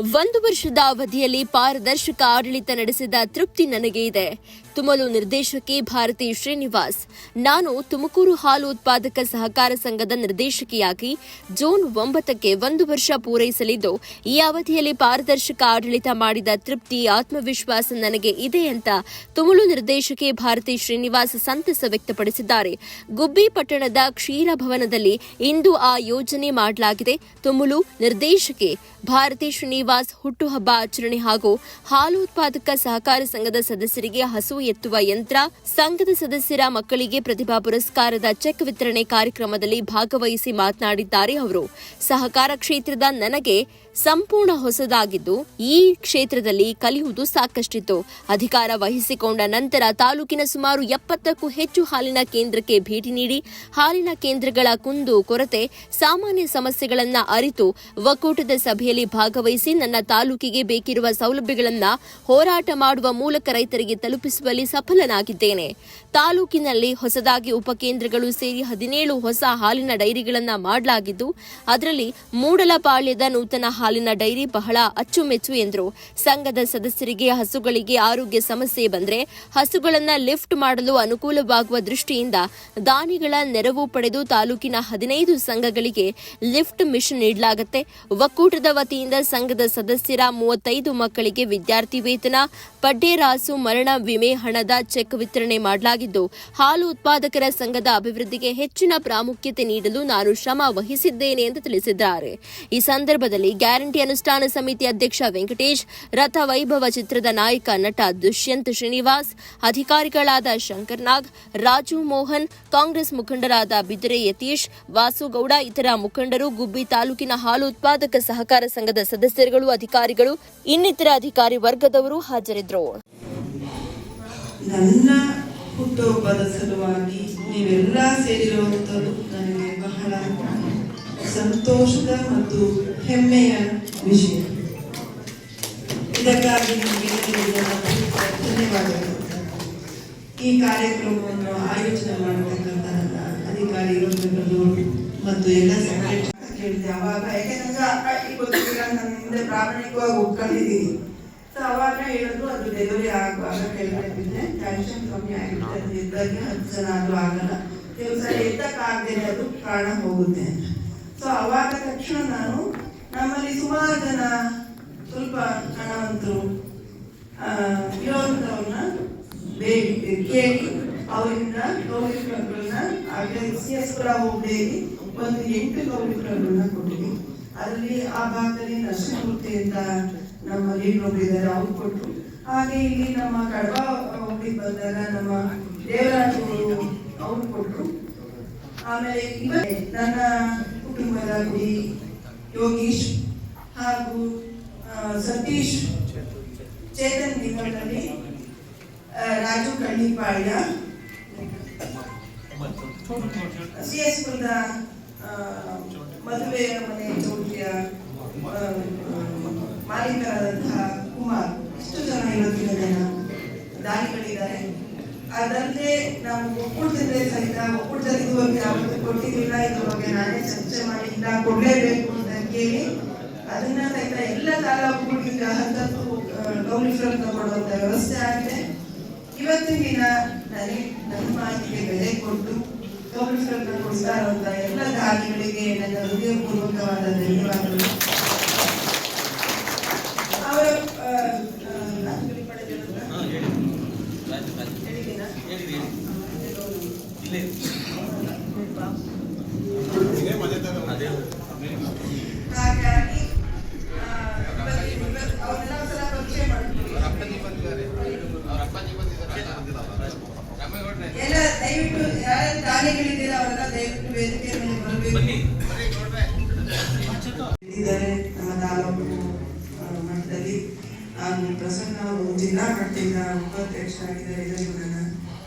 ಒಂದು ವರ್ಷದ ಅವಧಿಯಲ್ಲಿ ಪಾರದರ್ಶಕ ಆಡಳಿತ ನಡೆಸಿದ ತೃಪ್ತಿ ನನಗೆ ಇದೆ. ತುಮಲು ನಿರ್ದೇಶಕಿ ಭಾರತಿ ಶ್ರೀನಿವಾಸ್. ನಾನು ತುಮಕೂರು ಹಾಲು ಉತ್ಪಾದಕ ಸಹಕಾರ ಸಂಘದ ನಿರ್ದೇಶಕಿಯಾಗಿ ಜೂನ್ ಒಂಬತ್ತಕ್ಕೆ ಒಂದು ವರ್ಷ ಪೂರೈಸಲಿದ್ದು, ಈ ಅವಧಿಯಲ್ಲಿ ಪಾರದರ್ಶಕ ಆಡಳಿತ ಮಾಡಿದ ತೃಪ್ತಿ, ಆತ್ಮವಿಶ್ವಾಸ ನನಗೆ ಇದೆ ಅಂತ ತುಮಲು ನಿರ್ದೇಶಕಿ ಭಾರತಿ ಶ್ರೀನಿವಾಸ್ ಸಂತಸ ವ್ಯಕ್ತಪಡಿಸಿದ್ದಾರೆ. ಗುಬ್ಬಿ ಪಟ್ಟಣದ ಕ್ಷೀರ ಭವನದಲ್ಲಿ ಇಂದು ಆ ಯೋಜನೆ ಮಾಡಲಾಗಿದೆ. ತುಮುಲು ನಿರ್ದೇಶಕಿ ಭಾರತಿ ಶ್ರೀನಿವಾಸ್ ಹುಟ್ಟುಹಬ್ಬ ಆಚರಣೆ ಹಾಗೂ ಹಾಲು ಉತ್ಪಾದಕ ಸಹಕಾರ ಸಂಘದ ಸದಸ್ಯರಿಗೆ ಹಸು ಎತ್ತುವ ಯಂತ್ರ, ಸಂಘದ ಸದಸ್ಯರ ಮಕ್ಕಳಿಗೆ ಪ್ರತಿಭಾ ಪುರಸ್ಕಾರದ ಚೆಕ್ ವಿತರಣೆ ಕಾರ್ಯಕ್ರಮದಲ್ಲಿ ಭಾಗವಹಿಸಿ ಮಾತನಾಡಿದ್ದಾರೆ ಅವರು. ಸಹಕಾರ ಕ್ಷೇತ್ರದ ನನಗೆ ಸಂಪೂರ್ಣ ಹೊಸದಾಗಿದ್ದು, ಈ ಕ್ಷೇತ್ರದಲ್ಲಿ ಕಲಿಯುವುದು ಸಾಕಷ್ಟಿತ್ತು. ಅಧಿಕಾರ ವಹಿಸಿಕೊಂಡ ನಂತರ ತಾಲೂಕಿನ ಸುಮಾರು ಎಪ್ಪತ್ತಕ್ಕೂ ಹೆಚ್ಚು ಹಾಲಿನ ಕೇಂದ್ರಕ್ಕೆ ಭೇಟಿ ನೀಡಿ, ಹಾಲಿನ ಕೇಂದ್ರಗಳ ಕುಂದು ಕೊರತೆ, ಸಾಮಾನ್ಯ ಸಮಸ್ಯೆಗಳನ್ನ ಅರಿತು, ಒಕ್ಕೂಟದ ಸಭೆಯಲ್ಲಿ ಭಾಗವಹಿಸಿ ನನ್ನ ತಾಲೂಕಿಗೆ ಬೇಕಿರುವ ಸೌಲಭ್ಯಗಳನ್ನ ಹೋರಾಟ ಮಾಡುವ ಮೂಲಕ ರೈತರಿಗೆ ತಲುಪಿಸುವಲ್ಲಿ ಸಫಲನಾಗಿದ್ದೇನೆ. ತಾಲೂಕಿನಲ್ಲಿ ಹೊಸದಾಗಿ ಉಪಕೇಂದ್ರಗಳು ಸೇರಿ ಹದಿನೇಳು ಹೊಸ ಹಾಲಿನ ಡೈರಿಗಳನ್ನು ಮಾಡಲಾಗಿದ್ದು, ಅದರಲ್ಲಿ ಮೂಡಲಪಾಳ್ಯದ ನೂತನ ಹಾಲಿನ ಡೈರಿ ಬಹಳ ಅಚ್ಚುಮೆಚ್ಚು ಎಂದರು. ಸಂಘದ ಸದಸ್ಯರಿಗೆ, ಹಸುಗಳಿಗೆ ಆರೋಗ್ಯ ಸಮಸ್ಯೆ ಬಂದರೆ ಹಸುಗಳನ್ನು ಲಿಫ್ಟ್ ಮಾಡಲು ಅನುಕೂಲವಾಗುವ ದೃಷ್ಟಿಯಿಂದ ದಾನಿಗಳ ನೆರವು ಪಡೆದು ತಾಲೂಕಿನ ಹದಿನೈದು ಸಂಘಗಳಿಗೆ ಲಿಫ್ಟ್ ಮಿಷನ್ ನೀಡಲಾಗುತ್ತೆ. ಒಕ್ಕೂಟದ ವತಿಯಿಂದ ಸಂಘದ ಸದಸ್ಯರ ಮೂವತ್ತೈದು ಮಕ್ಕಳಿಗೆ ವಿದ್ಯಾರ್ಥಿ ವೇತನ ಪಡ್ಡೇರಾಸು ಮರಣ ವಿಮೆ ಹಣದ ಚೆಕ್ ವಿತರಣೆ ಮಾಡಲಾಗಿದ್ದು, ಹಾಲು ಉತ್ಪಾದಕರ ಸಂಘದ ಅಭಿವೃದ್ಧಿಗೆ ಹೆಚ್ಚಿನ ಪ್ರಾಮುಖ್ಯತೆ ನೀಡಲು ನಾನು ಶ್ರಮ ವಹಿಸಿದ್ದೇನೆ ಎಂದು ತಿಳಿಸಿದ್ದಾರೆ. ಈ ಸಂದರ್ಭದಲ್ಲಿ ಗ್ಯಾರಂಟಿ ಅನುಷ್ಠಾನ ಸಮಿತಿ ಅಧ್ಯಕ್ಷ ವೆಂಕಟೇಶ್ ರಥ ವೈಭವ ಚಿತ್ರದ ನಾಯಕ ನಟ ದುಷ್ಯಂತ್ ಶ್ರೀನಿವಾಸ್, ಅಧಿಕಾರಿಗಳಾದ ಶಂಕರ್ ನಾಗ್ ರಾಜು ಮೋಹನ್, ಕಾಂಗ್ರೆಸ್ ಮುಖಂಡರಾದ ಬಿದರೆ ಯತೀಶ್, ವಾಸುಗೌಡ, ಇತರ ಮುಖಂಡರು, ಗುಬ್ಬಿ ತಾಲೂಕಿನ ಹಾಲು ಉತ್ಪಾದಕ ಸಹಕಾರ ಸಂಘದ ಸದಸ್ಯರುಗಳು, ಅಧಿಕಾರಿಗಳು, ಇನ್ನಿತರ ಅಧಿಕಾರಿ ವರ್ಗದವರು ಹಾಜರಿದ್ದರು. ನನ್ನ ಹುಟ್ಟುಹಬ್ಬದ ಸಲುವಾಗಿ ನೀವೆಲ್ಲ ಸೇರಿರುವಂಥದ್ದು ನನಗೆ ಬಹಳ ಸಂತೋಷದ ಮತ್ತು ಹೆಮ್ಮೆಯ ವಿಷಯ. ಇದಕ್ಕಾಗಿ ಧನ್ಯವಾದಗಳು. ಈ ಕಾರ್ಯಕ್ರಮವನ್ನು ಆಯೋಜನೆ ಮಾಡತಕ್ಕಂಥ ಅಧಿಕಾರಿ ವರ್ಗಗಳು ಮತ್ತು ಎಲ್ಲ ಸೆಕ್ರೆಟರಿ ಹೇಳಿದೆ ಅವಾಗ ಯಾಕೆಂದ್ರೆ ಹಿಂದೆ ಪ್ರಾಮಾಣಿಕವಾಗಿ ಒಪ್ಕೊಂಡಿದ್ದೀನಿ. ಸೊ ಅವಾಗ ಹೇಳಿದ್ರು ಅದು ಡೆಲಿವರಿ ಆಗುವಾಗ ಕೇಳಬೇಕಿದ್ರೆ ಬಿದ್ದೆ ಕ್ಯಾಲ್ಸಿಯಂ ಕಮ್ಮಿ ಆಗಿರುತ್ತೆ ಅದು ಇದ್ದಾಗೆ ಹತ್ತು ಜನ ಆದರೂ ಆಗಲ್ಲ. ಕೆಲವು ಸಲ ಎತ್ತಕ್ಕಾಗದೇನೆ ಅದು ಪ್ರಾಣ ಹೋಗುತ್ತೆ ಅಂತ. ಸೊ ಅವಾಗ ತಕ್ಷಣ ನಾನು ನಮ್ಮಲ್ಲಿ ಸುಮಾರು ಜನ ಸ್ವಲ್ಪ ಹಣವಂತರು ಇರೋವಂಥವ್ರನ್ನ ಬೇಗ ಕೇಳಿ, ಅವರಿಂದ ಗೌರಿಗಳನ್ನ ಆಗ್ರಹಿಸಿ ಸಿ ಹೋಗಿ ಪುರ ಹೋಗ್ಬೇಡಿ ಒಂದು ಎಂಟು ಗೌರಿಗಳನ್ನ ಕೊಟ್ಟಿವಿ ಅದರಲ್ಲಿ ಆ ಭಾಗದಲ್ಲಿ ನರಸಿಂಹಮೂರ್ತಿ ಅಂತ ನಮ್ಮ ಇನ್ನೊಬ್ರು ಇದ್ದಾರೆ ಅವ್ರು ಕೊಟ್ಟರು ಹಾಗೆ ಇಲ್ಲಿ ನಮ್ಮ ಕಡಬ ಒಬ್ಬರಿಗೆ ಬಂದಾಗ ನಮ್ಮ ದೇವರಾಜರು ಅವ್ರು ಕೊಟ್ಟರು ಆಮೇಲೆ ನನ್ನ ಕುಟುಂಬದ ಗುಡಿ ಯೋಗೀಶ್ ಹಾಗೂ ಸತೀಶ್ ಚೇತನ್ ನಿಗಮದಲ್ಲಿ ರಾಜು ಕಣ್ಣಿಪಾಳ್ಯ ಸಿ ಎಸ್ ಪುರದ ಮದುವೆಯ ಮನೆ ಮಾಲೀಕರಾದಂತಹ ಕುಮಾರ್ ಎಷ್ಟು ಜನ ಇವತ್ತಿನ ಜನ ದಾನಿಗಳಿದ್ದಾರೆ ಅದಲ್ಲದೆ ನಾವು ಒಕ್ಕೂಟದಿಂದ ಸಹಿತ ಒಕ್ಕೂಟದಲ್ಲಿ ಇದು ಬಗ್ಗೆ ಯಾವತ್ತು ಕೊಟ್ಟಿದ್ದಿಲ್ಲ ಇದ್ರ ಬಗ್ಗೆ ನಾನೇ ಚರ್ಚೆ ಮಾಡಿ ಇಲ್ಲ ಕೊಡಲೇಬೇಕು ಅಂತ ಕೇಳಿ ಅದನ್ನ ಸಹಿತ ಎಲ್ಲ ತಾಲೂಕುಗಳಿಗೆ ಹತ್ತತ್ತು ಗೌರಿ ತಗೊಳ್ಳುವಂತ ವ್ಯವಸ್ಥೆ ಆಗಿದೆ. ಇವತ್ತಿನ ದಿನ ನನಗೆ ನನ್ನ ಮಾತಿಗೆ ಬೆಲೆ ಕೊಟ್ಟು ಗೌರಿ ಫ್ಲಮ್ ಕೊಡ್ತಾ ಇರುವಂತ ಎಲ್ಲ ದಾನಿಗಳಿಗೆ ನನ್ನ ಹೃದಯಪೂರ್ವಕವಾದ ಧನ್ಯವಾದಗಳು ಅವರ ಆ, ಆ, ದಾನಿಗಳು ಪಡೆದಿರುವಂತ ಹೇಳಿದ್ದೀನಾ? ಹಾಗಾಗಿ ಆ, ಇವತ್ತು- ಇವತ್ತು ಅವ್ರನ್ನೆಲ್ಲ ಒಂದ್ಸಲ ಪರಿಚಯ ಮಾಡ್ತೀನಿ. ಎಲ್ಲ ದಯವಿಟ್ಟು ಯಾರು ದಾನಿಗಳಿದ್ದೀರಾ ಅವರೆಲ್ಲ ದಯವಿಟ್ಟು ವೇದಿಕೆ ಮೇಲೆ ಮಟ್ಟದಲ್ಲಿ ಹಾಗೂ ಪ್ರಸನ್ನ ಅವರು ಜಿಲ್ಲಾ ಮಟ್ಟದಿಂದ ಉಪಾಧ್ಯಕ್ಷರಾಗಿದ್ದಾರೆ. ಇದನ್ನು ನನ್ನ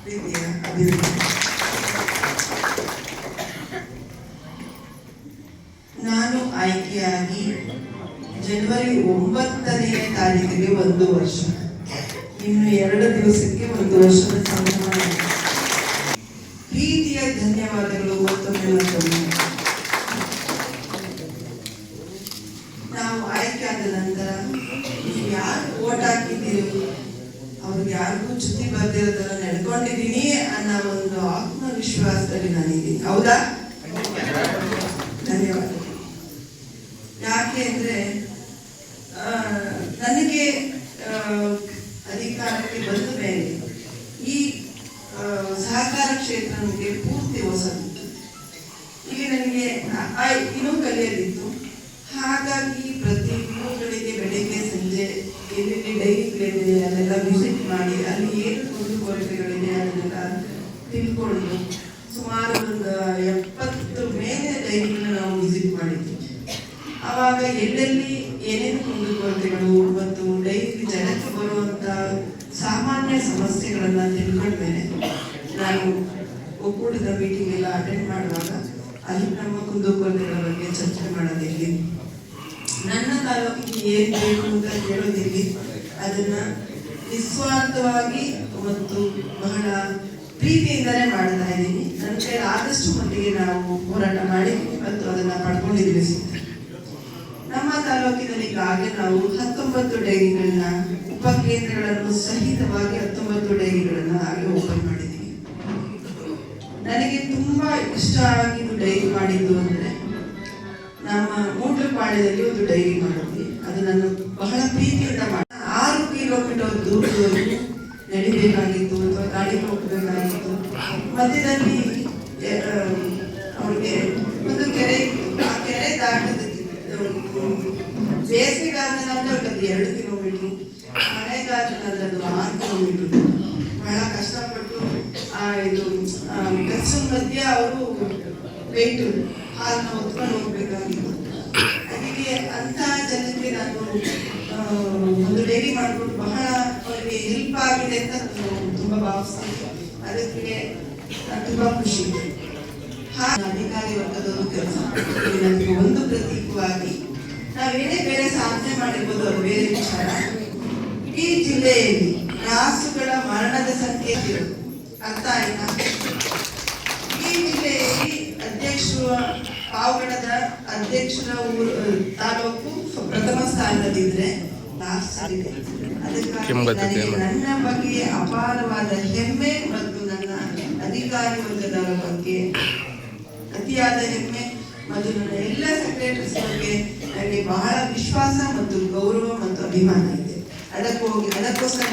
ಪ್ರೀತಿಯ ಅಭಿವೃದ್ಧಿ ನಾನು ಆಯ್ಕೆಯಾಗಿ ಜನವರಿ ಒಂಬತ್ತನೇ ತಾರೀಕಿಗೆ ಒಂದು ವರ್ಷ. ಇನ್ನು ಎರಡು ದಿವಸಕ್ಕೆ ಒಂದು ವರ್ಷದ ಸಂಭ್ರಮ ನಾವು ಆಯ್ಕೆ ಆದ ನಂತರ ನೀವು ಯಾರು ಓಟ್ ಹಾಕಿದ್ದೀರಿ? ಅವ್ರಿಗೆ ಯಾರಿಗೂ ಚುತಿ ಬಂದಿರೋದನ್ನ ನಡ್ಕೊಂಡಿದ್ದೀನಿ ಅನ್ನೋ ಒಂದು ಆತ್ಮವಿಶ್ವಾಸದಲ್ಲಿ ನಾನಿದ್ದೀನಿ. ಹೌದಾ? ಧನ್ಯವಾದ. ಯಾಕೆ ಅಂದ್ರೆ ನನಗೆ ಅಧಿಕಾರಕ್ಕೆ ಬಂದ ಮೇಲೆ ಈ ಸಹಕಾರ ಕ್ಷೇತ್ರ ನನಗೆ ಪೂರ್ತಿ ಹೊಸದು. ಇನ್ನೂ ಕಲಿಯಲಿತ್ತು ಹಾಗಾಗಿ ಪ್ರತಿ ಊರುಗಳಿಗೆ ಬೆಳಿಗ್ಗೆ, ಸಂಜೆ ಎಲ್ಲೆಲ್ಲಿ ಡೈರಿಗಳಿದೆ ಅದೆಲ್ಲ ವಿಸಿಟ್ ಮಾಡಿ ಅಲ್ಲಿ ಏನು ಕುಂದುಕೊರತೆಗಳಿದೆ ಅದನ್ನೆಲ್ಲ ತಿಳ್ಕೊಂಡು ಸುಮಾರು ಒಂದು ಎಪ್ಪತ್ತು ಮೇಲೆ ಡೈರಿನ ನಾವು ವಿಸಿಟ್ ಮಾಡಿದ್ವಿ. ಆವಾಗ ಎಲ್ಲೆಲ್ಲಿ ಏನೇನು ಕುಂದುಕೊರತೆಗಳು, ಮತ್ತು ಡೈರಿ ಜನಕ್ಕೆ ಬರುವಂಥ ಸಾಮಾನ್ಯ ಸಮಸ್ಯೆಗಳನ್ನು ತಿಳ್ಕೊಂಡ್ಮೇಲೆ ನಾನು ಒಕ್ಕೂಟದ ಮೀಟಿಂಗ್ ಎಲ್ಲ ಅಟೆಂಡ್ ಮಾಡುವಾಗ ನಮ್ಮ ಕುಂದುಕೊರತೆಗಳ ಬಗ್ಗೆ ಚರ್ಚೆ ಮಾಡೋದಿರಲಿ. ನನ್ನ ತಾಲೂಕಿಗೆ ಏನು ಬೇಕು ಅಂತ ಕೇಳೋದಿರಲಿ. ಅದನ್ನ ನಿಸ್ವಾರ್ಥವಾಗಿ ಮತ್ತು ಬಹಳ ಪ್ರೀತಿಯಿಂದಲೇ ಮಾಡ್ತಾ ಇದ್ದೀನಿ. ನನ್ನ ಕೈಲಿ ಆದಷ್ಟು ಮಟ್ಟಿಗೆ ನಾವು ಹೋರಾಟ ಮಾಡಿ ಮತ್ತು ಅದನ್ನ ಪಡ್ಕೊಂಡಿದ್ವಿ ನಮ್ಮ ತಾಲೂಕಿನಲ್ಲಿ ಈಗಾಗಲೇ ನಾವು ಹತ್ತೊಂಬತ್ತು ಡೈರಿಗಳನ್ನ ಉಪಕೇಂದ್ರಗಳನ್ನು ಸಹಿತವಾಗಿ ಹತ್ತೊಂಬತ್ತು ಡೈರಿಗಳನ್ನು ಹಾಗೆ ಓಪನ್ ನನಗೆ ತುಂಬಾ ಇಷ್ಟ ಆಗಿದ್ದು ಡೈರಿ ಮಾಡಿದ್ದು ಅಂದ್ರೆ ನಮ್ಮ ಮೂಟ್ರಪಾಳ್ಯದಲ್ಲಿ ಒಂದು ಡೈರಿ ಮಾಡಿದ್ವಿ. ಅದು ನಾನು ಬಹಳ ಪ್ರೀತಿಯಿಂದ ಮಾಡಿ ಆರು ಕಿಲೋಮೀಟರ್ ದೂರದವರೆಗೂ ನಡಿಬೇಕಾಗಿತ್ತು, ಅಥವಾ ಗಾಡಿ ಹೋಗಬೇಕಾಗಿತ್ತು ಮಧ್ಯದಲ್ಲಿ ಅವ್ರಿಗೆ ಒಂದು ಕೆರೆ, ಆ ಕೆರೆ ದಾಟದ ಬೇಸಿಗೆಗಾಲದಲ್ಲಿ ಅದು ಎರಡು ಕಿಲೋಮೀಟ್ರು ಮಳೆಗಾಲದಲ್ಲಿ ಅದು ಆರು ಕಿಲೋಮೀಟರ್ ಇದು ಬಸ್ಸಿನ ಮಧ್ಯೆ ಅವರು ವೆಯ್ಟ್ ಹಾಲನ್ನ ಹೊತ್ಕೊಂಡು ಹೋಗ್ಬೇಕಾಗಿತ್ತು ಅದಕ್ಕೆ ಅಂತ ಜನಕ್ಕೆ ನಾನು ಒಂದು ಡೈರಿ ಮಾಡಿಕೊಂಡು ಬಹಳ ಅವರಿಗೆ ಹೆಲ್ಪ್ ಆಗಿದೆ ಅಂತ ತುಂಬಾ ಭಾವಿಸ್ತೀನಿ ಅದಕ್ಕೆ ತುಂಬಾ ಖುಷಿ ಅಧಿಕಾರಿ ವರ್ಗದವರು ಕೆಲಸ. ನನಗೆ ಒಂದು ಪ್ರತೀಕವಾಗಿ ನಾವೇನೇ ಬೇರೆ ಸಾಧನೆ ಮಾಡಿರ್ಬೋದು, ಅದು ಬೇರೆ ವಿಚಾರ ಈ ಜಿಲ್ಲೆಯಲ್ಲಿ ರಾಸುಗಳ ಮರಣದ ಸಂಖ್ಯೆ ಇರೋದು. ಅರ್ಥ ಆಯ್ತಾ ಈ ಜಿಲ್ಲೆಯಲ್ಲಿ ಅಧ್ಯಕ್ಷರು ಪಾವಗಡದ ಅಧ್ಯಕ್ಷರ ಊರು ತಾಲೂಕು ಪ್ರಥಮ ಸ್ಥಾನದಲ್ಲಿದ್ರೆ ಅದಕ್ಕಾಗಿ ನನ್ನ ಬಗ್ಗೆ ಅಪಾರವಾದ ಹೆಮ್ಮೆ ಮತ್ತು ನನ್ನ ಅಧಿಕಾರಿ ವರ್ಗದವರ ಬಗ್ಗೆ ಅತಿಯಾದ ಹೆಮ್ಮೆ ಮತ್ತು ನನ್ನ ಎಲ್ಲ ಸೆಕ್ರೆಟರೀಸ್ ಬಗ್ಗೆ ನನಗೆ ಬಹಳ ವಿಶ್ವಾಸ ಮತ್ತು ಗೌರವ ಮತ್ತು ಅಭಿಮಾನ ಇದೆ. ಅದಕ್ಕೋಗಿ ಅದಕ್ಕೋಸ್ಕರ